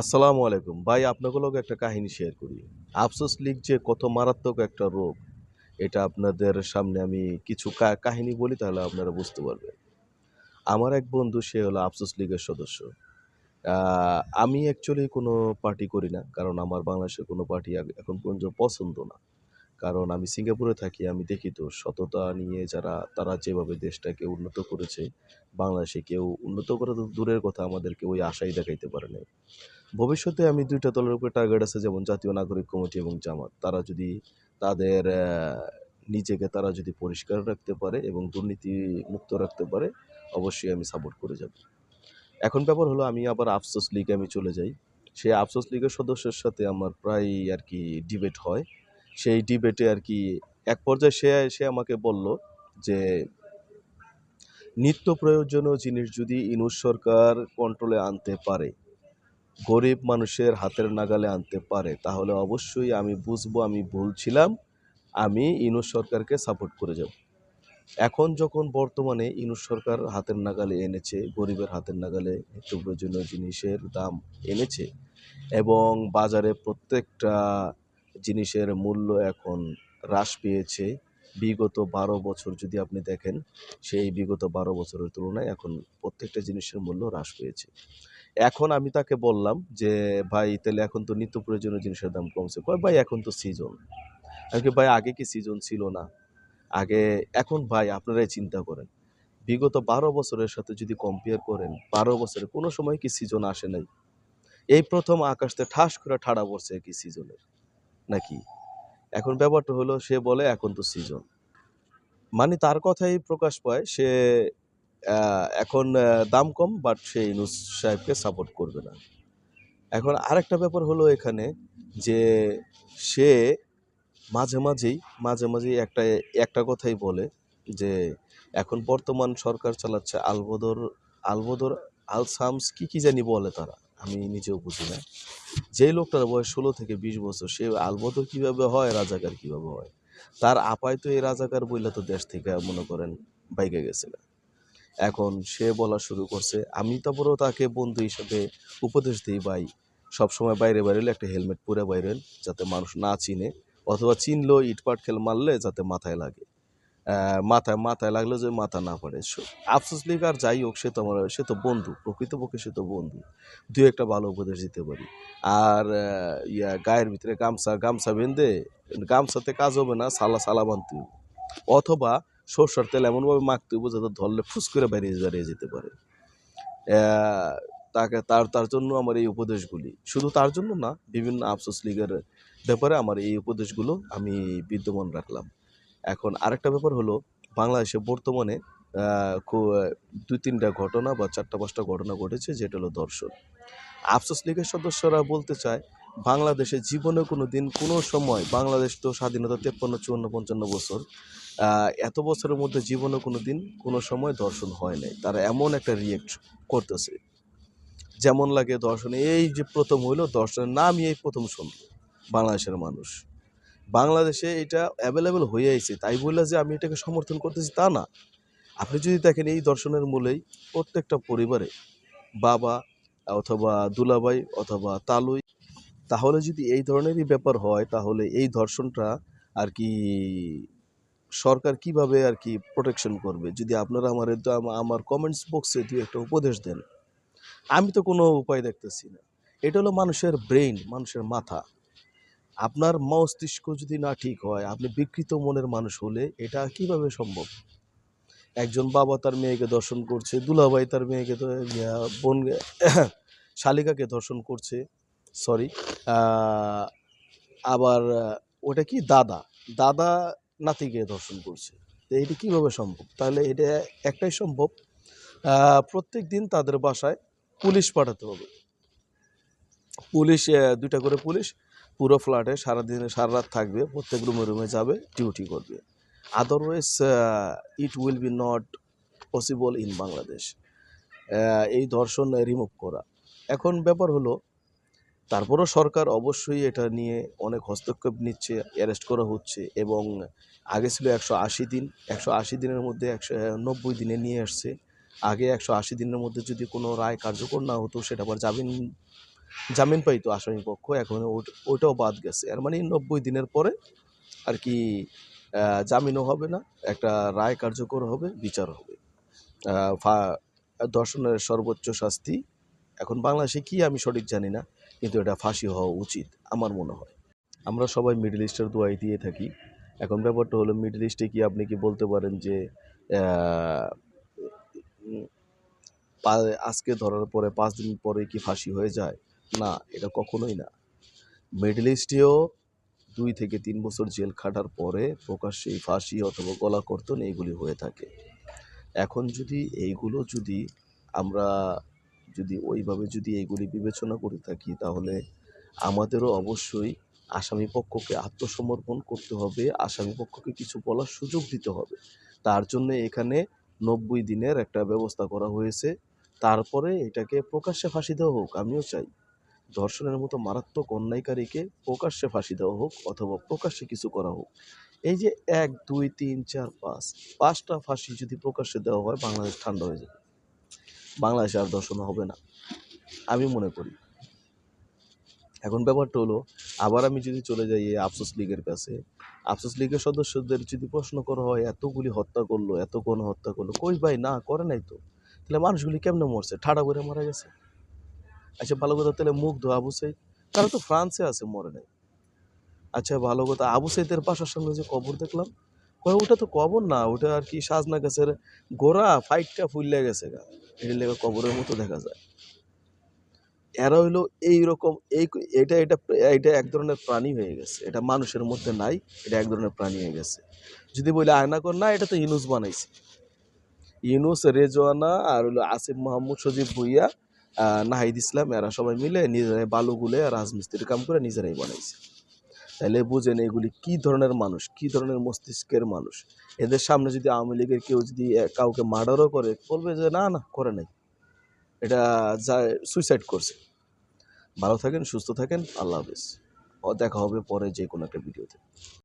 আসসালামু আলাইকুম। ভাই আপনাগুলোকে একটা কাহিনী শেয়ার করি। আফসোস লিগ যে কত মারাত্মক একটা রোগ, এটা আপনাদের সামনে আমি কিছু কাহিনী বলি, তাহলে আপনারা বুঝতে পারবেন। আমার এক বন্ধু, সে হলো আফসোস লীগের সদস্য। আমি অ্যাকচুয়ালি কোনো পার্টি করি না, কারণ আমার বাংলাদেশের কোনো পার্টি এখন পর্যন্ত পছন্দ না। কারণ আমি সিঙ্গাপুরে থাকি, আমি দেখি তো সততা নিয়ে যারা, তারা যেভাবে দেশটাকে উন্নত করেছে, বাংলাদেশে কেউ উন্নত করা তো দূরের কথা আমাদেরকে ওই আশাই দেখাইতে পারে নাই। ভবিষ্যতে আমি দুইটা দলের উপরে টার্গেট আছে, যেমন জাতীয় নাগরিক কমিটি এবং জামাত। তারা যদি তাদের নিজেকে তারা যদি পরিষ্কার রাখতে পারে এবং দুর্নীতি মুক্ত রাখতে পারে, অবশ্যই আমি সাপোর্ট করে যাব। এখন ব্যাপার হলো, আমি আবার আফসোস লিগে আমি চলে যাই। সেই আফসোস লীগের সদস্যের সাথে আমার প্রায় আর কি ডিবেট হয়। সেই ডিবেটে আর কি এক পর্যায়ে সে সে আমাকে বলল যে, নিত্য প্রয়োজনীয় জিনিস যদি ইনুস সরকার কন্ট্রোলে আনতে পারে, গরিব মানুষের হাতের নাগালে আনতে পারে, তাহলে অবশ্যই আমি বুঝব, আমি ভুল ছিলাম, আমি ইনুস সরকারকে সাপোর্ট করে যাব। এখন যখন বর্তমানে ইনুস সরকার হাতের নাগালে এনেছে, গরিবের হাতের নাগালে নিত্য প্রয়োজনীয় জিনিসের দাম এনেছে এবং বাজারে প্রত্যেকটা জিনিসের মূল্য এখন হ্রাস পেয়েছে। বিগত বারো বছর যদি আপনি দেখেন, সেই বিগত বারো বছরের তুলনায় এখন প্রত্যেকটা জিনিসের মূল্য হ্রাস পেয়েছে। এখন আমি তাকে বললাম যে, ভাই, তাহলে এখন তো নিত্য প্রয়োজনীয় জিনিসের দাম কমছে। কয়, ভাই, এখন তো সিজন আমি ভাই, আগে কি সিজন ছিল না? আগে, এখন ভাই, আপনারাই চিন্তা করেন। বিগত বারো বছরের সাথে যদি কম্পেয়ার করেন, বারো বছরে কোনো সময় কি সিজন আসে নাই। এই প্রথম আকাশতে ঠাস করে ঠাড়া পড়ছে কি সিজনের নাকি? এখন ব্যাপারটা হলো, সে বলে, এখন তো সিজন মানে তার কথাই প্রকাশ পায়, সে এখন দাম কম বাট সে ইনুস সাহেবকে সাপোর্ট করবে না। এখন আরেকটা ব্যাপার হলো এখানে, যে সে মাঝে মাঝেই মাঝে মাঝেই একটা একটা কথাই বলে, যে এখন বর্তমান সরকার চালাচ্ছে আলবদর আলবদর আলসামস কি কি জানি বলে তারা। আমি নিজেও বুঝি না। যেই লোকটার বয়স ষোলো থেকে বিশ বছর, সে আলবদর কীভাবে হয়, রাজাকার কীভাবে হয়? তার আপায় তো এই রাজাকার বইলে তো দেশ থেকে, মনে করেন, বাইকে গেছে এখন সে বলা শুরু করছে, আমি তারপরেও তাকে বন্ধু হিসেবে উপদেশ দিই ভাই, সবসময় বাইরে বাইরে একটা হেলমেট পরে বাইরেন, যাতে মানুষ না চিনে, অথবা চিনলেও ইটপাট খেল মারলে যাতে মাথায় লাগে। মাথায় মাথায় লাগলে যে মাথা না পড়ে। আফসোস লিগ আর যাই হোক, সে তো আমার, সে তো বন্ধু, প্রকৃতপক্ষে সে তো বন্ধু। দুই একটা ভালো উপদেশ দিতে পারি। আর ইয়া, গায়ের ভিতরে গামছা গামছা বেঁধে, গামছাতে কাজ হবে না, সালা সালা বানতে হবে। অথবা সরষার তেল এমনভাবে মাখতে হবে যাতে ধরলে ফুস করে বেরিয়ে বেরিয়ে যেতে পারে। তাকে, তার তার জন্য আমার এই উপদেশগুলি। শুধু তার জন্য না, বিভিন্ন আফসোস লিগের ব্যাপারে আমার এই উপদেশগুলো আমি বিদ্যমান রাখলাম। এখন আরেকটা ব্যাপার হলো, বাংলাদেশে বর্তমানে দুই তিনটা ঘটনা বা চারটা পাঁচটা ঘটনা ঘটেছে, যেটা হলো দর্শন। আফসোস লীগের সদস্যরা বলতে চায়, বাংলাদেশে জীবনে কোনো দিন কোনো সময় বাংলাদেশ তো স্বাধীনতা তেপ্পান্ন, চুয়ান্ন, পঞ্চান্ন বছর এত বছরের মধ্যে জীবনে কোনো দিন কোনো সময় দর্শন হয় নাই। তারা এমন একটা রিয়েক্ট করতেছে, যেমন লাগে দর্শন, এই যে প্রথম হইল, দর্শনের নামই এই প্রথম শুনলো, বাংলাদেশের মানুষ। বাংলাদেশে এটা অ্যাভেলেবেল হয়ে আইছে। তাই বললে যে আমি এটাকে সমর্থন করতেছি তা না। আপনি যদি দেখেন এই দর্শনের মূলেই প্রত্যেকটা পরিবারে বাবা অথবা দুলাবাই অথবা তালুই, তাহলে যদি এই ধরনেরই ব্যাপার হয়, তাহলে এই ধর্ষণটা আর কি সরকার কীভাবে আর কি প্রোটেকশন করবে? যদি আপনারা আমার আমার কমেন্টস বক্সে দুই একটা উপদেশ দেন। আমি তো কোনো উপায় দেখতেছি না। এটা হলো মানুষের ব্রেইন মানুষের মাথা। আপনার মস্তিষ্ক যদি না ঠিক হয়, আপনি বিকৃত মনের মানুষ হলে এটা কীভাবে সম্ভব? একজন বাবা তার মেয়েকে দর্শন করছে, দুলাভাই তার মেয়েকে বোন শালিকাকে দর্শন করছে সরি আবার ওটা কি, দাদা দাদা নাতিকে দর্শন করছে। এটা কীভাবে সম্ভব? তাহলে এটা একটাই সম্ভব প্রত্যেক দিন তাদের বাসায় পুলিশ পাঠাতে হবে। পুলিশ দুইটা করে পুলিশ পুরো ফ্ল্যাটে সারাদিন সারা রাত থাকবে, প্রত্যেক রুমে রুমে যাবে ডিউটি করবে। Otherwise it will be not possible in Bangladesh এই ধর্ষণ রিমুভ করা। এখন ব্যাপার হলো, তারপরও সরকার অবশ্যই এটা নিয়ে অনেক হস্তক্ষেপ নিচ্ছে অ্যারেস্ট করা হচ্ছে এবং আগে ছিল একশো আশি দিন, একশো আশি দিনের মধ্যে একশো নব্বই দিনে নিয়ে আসছে। আগে একশো আশি দিনের মধ্যে যদি কোনো রায় কার্যকর না হতো, সেটা আবার জামিন জামিন পাইতো আসামি পক্ষ, এখন ওটাও বাদ গেছে। আর মানে নব্বই দিনের পরে আর কি জামিনও হবে না, একটা রায় কার্যকর হবে, বিচার হবে। ধর্ষণের সর্বোচ্চ শাস্তি। এখন বাংলাদেশে কি আমি সঠিক জানি না, কিন্তু এটা ফাঁসি হওয়া উচিত, আমার মনে হয়। আমরা সবাই মিডল ইস্টের দোয়াই দিয়ে থাকি। এখন ব্যাপারটা হলো, মিডল ইস্টে কি আপনি কি বলতে পারেন যে আজকে ধরার পরে পাঁচ দিন পরে কি ফাঁসি হয়ে যায়? না, এটা কখনোই না। মিডল ইস্টেও দুই থেকে তিন বছর জেল খাটার পরে প্রকাশ্যে এই ফাঁসি অথবা গলা কর্তন এইগুলি হয়ে থাকে। এখন যদি এইগুলো যদি আমরা যদি ওইভাবে যদি এইগুলি বিবেচনা করে থাকি, তাহলে আমাদেরও অবশ্যই আসামি পক্ষকে আত্মসমর্পণ করতে হবে, আসামি পক্ষকে কিছু বলার সুযোগ দিতে হবে। তার জন্য এখানে নব্বই দিনের একটা ব্যবস্থা করা হয়েছে। তারপরে এটাকে প্রকাশ্যে ফাঁসি দেওয়া হোক, আমিও চাই। ধর্ষণের মতো মারাত্মক অন্যায়কারীকে প্রকাশ্যে ফাঁসি দেওয়া হোক অথবা প্রকাশ্যে কিছু করা হোক। এই যে এক, দুই, তিন, চার, পাঁচ, পাঁচটা ফাঁসি যদি প্রকাশ্যে দেওয়া হয়, বাংলাদেশ ঠান্ডা হয়ে যাবে। বাংলাদেশে আর ধর্ষণ হবে না, আমি মনে করি। এখন ব্যাপারটা হলো, আবার আমি যদি চলে যাই আফসোস লীগের কাছে, আফসোস লীগের সদস্যদের যদি প্রশ্ন করা হয়, এতগুলি হত্যা করল, এত কোন হত্যা করল, কই ভাই, না, করে নাই তো। তাহলে মানুষগুলি কেমনে মরছে? ঠাড়া করে মারা গেছে। আচ্ছা ভালো কথা, তাহলে মুখ ধো আবু সাইদ। তারা তো ফ্রান্সে আছে, মরে নাই। আচ্ছা ভালো কথা, আবু সাইদের বাসার সামনে যে কবর দেখলাম ওটা তো কবর না, ওটা আর কি সাজনা গাছের গোড়া, ফাইটটা ফুললে গেছে গা। এটা লেগে কবরের মতো দেখা যায়। এরা হইল এইরকম, এই, এটা এটা এটা এক ধরনের প্রাণী হয়ে গেছে। এটা মানুষের মধ্যে নাই, এটা এক ধরনের প্রাণী হয়ে গেছে। যদি বলে আয়নাকর না, এটা তো ইনুস বানাইছে। ইনুস রেজওয়ানা, আর হলো আসিফ মোহাম্মদ সজীব ভুইয়া নাহিদ ইসলাম এরা সবাই মিলে নিজেরাই বালু গুলে রাজমিস্ত্রির কাম করে নিজেরাই বানাইছে। তাহলে বুঝেন এগুলি কি ধরনের মানুষ, কি ধরনের মস্তিষ্কের মানুষ? এদের সামনে যদি আওয়ামী লীগের কেউ যদি কাউকে মার্ডারও করে, বলবে যে না না, করে নাই। এটা যা সুইসাইড করছে। ভালো থাকেন, সুস্থ থাকেন, আল্লাহ হাফিজ। দেখা হবে পরে যে কোনো একটা ভিডিওতে